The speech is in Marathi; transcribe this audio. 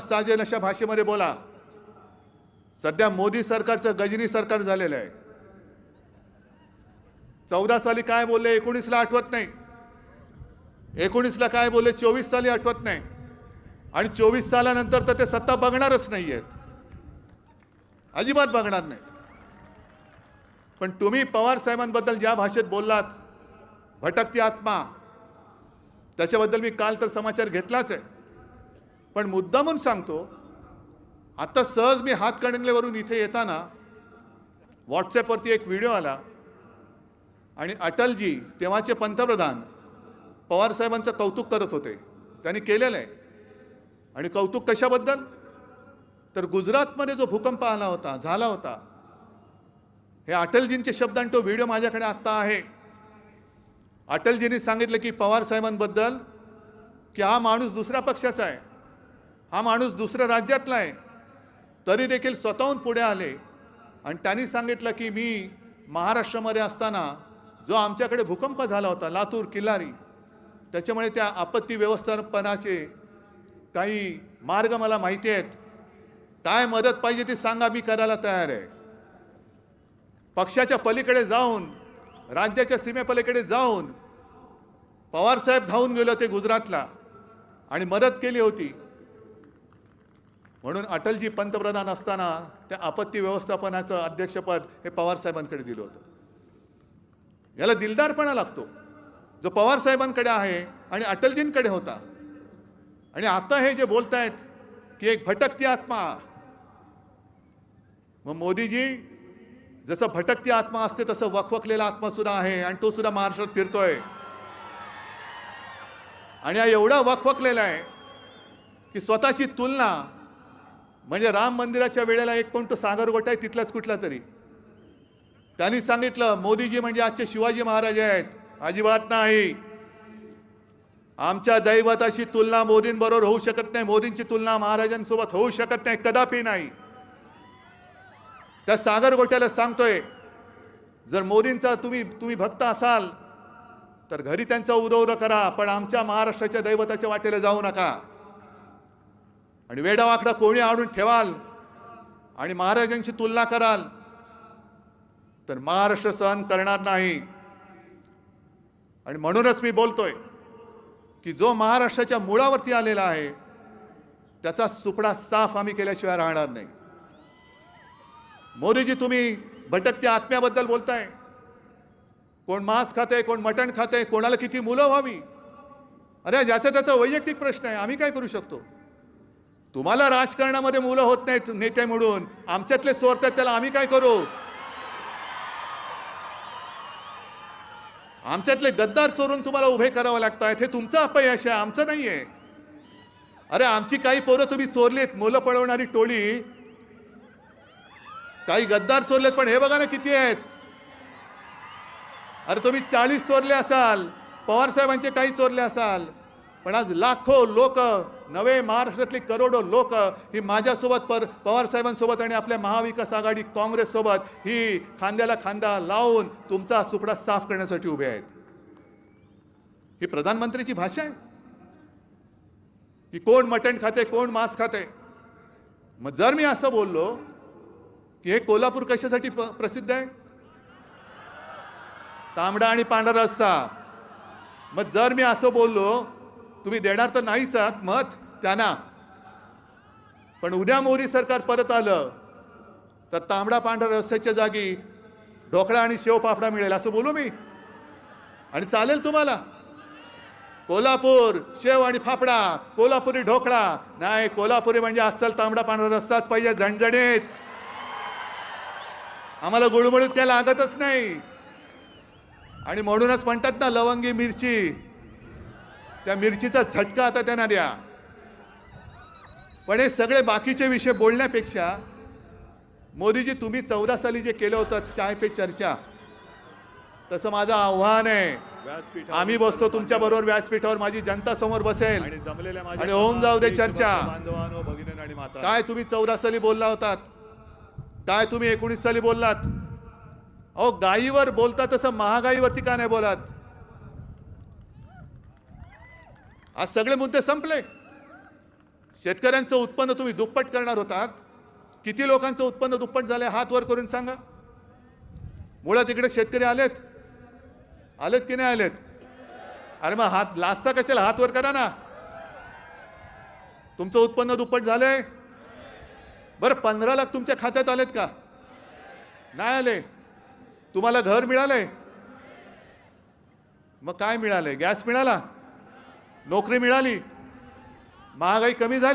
साजेल अशा भाषेमध्ये बोला. सध्या मोदी सरकारचं गजनी सरकार झालेलं आहे. चौदा साली काय बोलले एकोणीसला आठवत नाही. एकोणीसला काय बोलले चोवीस साली आठवत नाही. आणि चोवीस सालानंतर तर ते सत्ता बघणारच नाही आहेत. अजिबात बघणार नाही. पण तुम्ही पवार साहेबांबद्दल ज्या भाषेत बोललात भटकती आत्मा त्याच्याबद्दल मी काल तर समाचार घेतलाच आहे. पण मुद्दामून सांगतो आता सहज मी हातकणंगलेवरून इथे येताना व्हॉट्सॲपवरती एक व्हिडिओ आला आणि अटलजी तेव्हाचे पंतप्रधान पवारसाहेबांचं कौतुक करत होते. त्यांनी केलेलं आहे. आणि कौतुक कशाबद्दल? तर गुजरातमध्ये जो भूकंप आला होता झाला होता हे अटलजींचे शब्द आणि तो व्हिडिओ माझ्याकडे आत्ता आहे. अटलजींनी सांगितलं की पवार साहेबांबद्दल की हा माणूस दुसऱ्या पक्षाचा आहे. हा माणूस दुसऱ्या राज्यातला आहे. तरी देखील स्वतःहून पुढे आले. आणि त्यांनी सांगितलं की मी महाराष्ट्रामध्ये असताना जो आमच्याकडे भूकंप झाला होता लातूर किल्लारी त्याच्यामुळे त्या आपत्ती व्यवस्थापनाचे काही मार्ग मला माहिती आहेत. काय मदत पाहिजे ती सांगा मी करायला तयार आहे. पक्षाच्या पलीकडे जाऊन राज्याच्या सीमेपलीकडे जाऊन पवारसाहेब धावून गेले होते गुजरातला. आणि मदत केली होती. म्हणून अटलजी पंतप्रधान असताना त्या आपत्ती व्यवस्थापनाचं अध्यक्षपद हे पवारसाहेबांकडे दिलं होतं. याला दिलदारपणा लागतो. जो पवारसाहेबांकडे आहे आणि अटलजींकडे होता. आणि आता हे जे बोलतायत की एक भटकती आत्मा. मग मोदीजी जसं भटकती आत्मा असते तसं वखवकलेला आत्मा सुद्धा आहे आणि तो सुद्धा महाराष्ट्रात फिरतोय. आणि हा एवढा वखवकलेला आहे की स्वतःची तुलना म्हणजे राम मंदिराच्या वेळेला एक कोण तो सागर गोटा आहे तिथलाच कुठला तरी. त्यांनी सांगितलं मोदीजी म्हणजे आजचे शिवाजी महाराज आहेत. अजिबात नाही. आमच्या दैवताची तुलना मोदींबरोबर होऊ शकत नाही. मोदींची तुलना महाराजांसोबत होऊ शकत नाही कदापि नाही. त्या सागर गोट्याला सांगतोय जर मोदींचा तुम्ही तुम्ही भक्त असाल तर घरी त्यांचा उदौर करा पण आमच्या महाराष्ट्राच्या दैवताच्या वाटेला जाऊ नका. आणि वेडावाकडा कोणी आणून ठेवाल आणि महाराजांची तुलना कराल तर महाराष्ट्र सहन करणार नाही. आणि म्हणूनच मी बोलतोय की जो महाराष्ट्राच्या मुळावरती आलेला आहे त्याचा सुपडा साफ आम्ही केल्याशिवाय राहणार नाही. मोदीजी तुम्ही भटकत्या आत्म्याबद्दल बोलताय. कोण मांस खाते कोण मटण खाते कोणाला किती मुलं व्हावी? अरे ज्याचा त्याचा वैयक्तिक प्रश्न आहे आम्ही काय करू शकतो? तुम्हाला राजकारणामध्ये मुलं होत नाहीत नेते म्हणून. आमच्यातले चोरतात त्याला आम्ही काय करू? आमच्यातले गद्दार चोरून तुम्हाला उभे करावं लागतात हे तुमचं अपयश आहे आमचं नाही आहे. अरे आमची काही पोरं तुम्ही चोरलीत मुलं पळवणारी टोळी. काही गद्दार चोरलेत पण हे बघा ना किती आहेत. अरे तुम्ही चाळीस चोरले असाल पवार साहेबांचे काही चोरले असाल. पण आज लाखो लोक नवे महाराष्ट्रातली करोडो लोक ही माझ्यासोबत पर पवार साहेबांसोबत आणि आपल्या महाविकास आघाडी काँग्रेससोबत ही खांद्याला खांदा लावून तुमचा सुपडा साफ करण्यासाठी उभे आहेत. ही प्रधानमंत्रीची भाषा आहे. की कोण मटण खाते कोण मांस खाते? मग जर मी असं बोललो की हे कोल्हापूर कशासाठी प- प्रसिद्ध आहे? तांबडा आणि पांढरा रस्सा. मग जर मी असं बोललो तुम्ही देणार तर नाहीच आहात मत त्यांना. पण उद्या मोरी सरकार परत आलं तर तांबडा पांढरा रस्त्याच्या जागी ढोकळा आणि शेवपापडा मिळेल असं बोलू मी. आणि चालेल तुम्हाला. कोल्हापूर शेव आणि फाफडा कोल्हापुरी ढोकळा. नाही कोल्हापुरी म्हणजे अस्सल तांबडा पांढरा रस्ताच पाहिजे झणझणीत. आम्हाला गुळमुळीत काय लागतच नाही. आणि म्हणूनच म्हणतात ना लवंगी मिरची त्या मिरचीचा झटका आता त्यांना द्या. पण हे सगळे बाकीचे विषय बोलण्यापेक्षा मोदीजी तुम्ही चौदा साली जे केलं होतं चाय पे चर्चा तसं माझं आव्हान आहे. आम्ही बसतो तुमच्या बरोबर व्यासपीठावर माझी जनता समोर बसेल. आणि जमलेल्या माझ्या आणि होऊन जाऊ दे चर्चा. काय तुम्ही चौदा साली बोलला होतात? काय तुम्ही एकोणीस साली बोललात? अहो गायीवर बोलता तसं महागाईवरती का नाही बोलात? आज सगळे मुद्दे संपले. शेतकऱ्यांचं उत्पन्न तुम्ही दुप्पट करणार होतात. किती लोकांचं उत्पन्न दुप्पट झालंय हात वर करून सांगा. मुळात इकडे शेतकरी आलेत. आलेत की नाही आलेत? अरे मग हात लाजता कशाला? हात वर करा ना. तुमचं उत्पन्न दुप्पट झालंय. बरं पंधरा लाख तुमच्या खात्यात आलेत का? नाही आले. तुम्हाला घर मिळालंय. मग काय मिळालंय? गॅस मिळाला? नोकरी मिळाली. महागाई कमी झाली.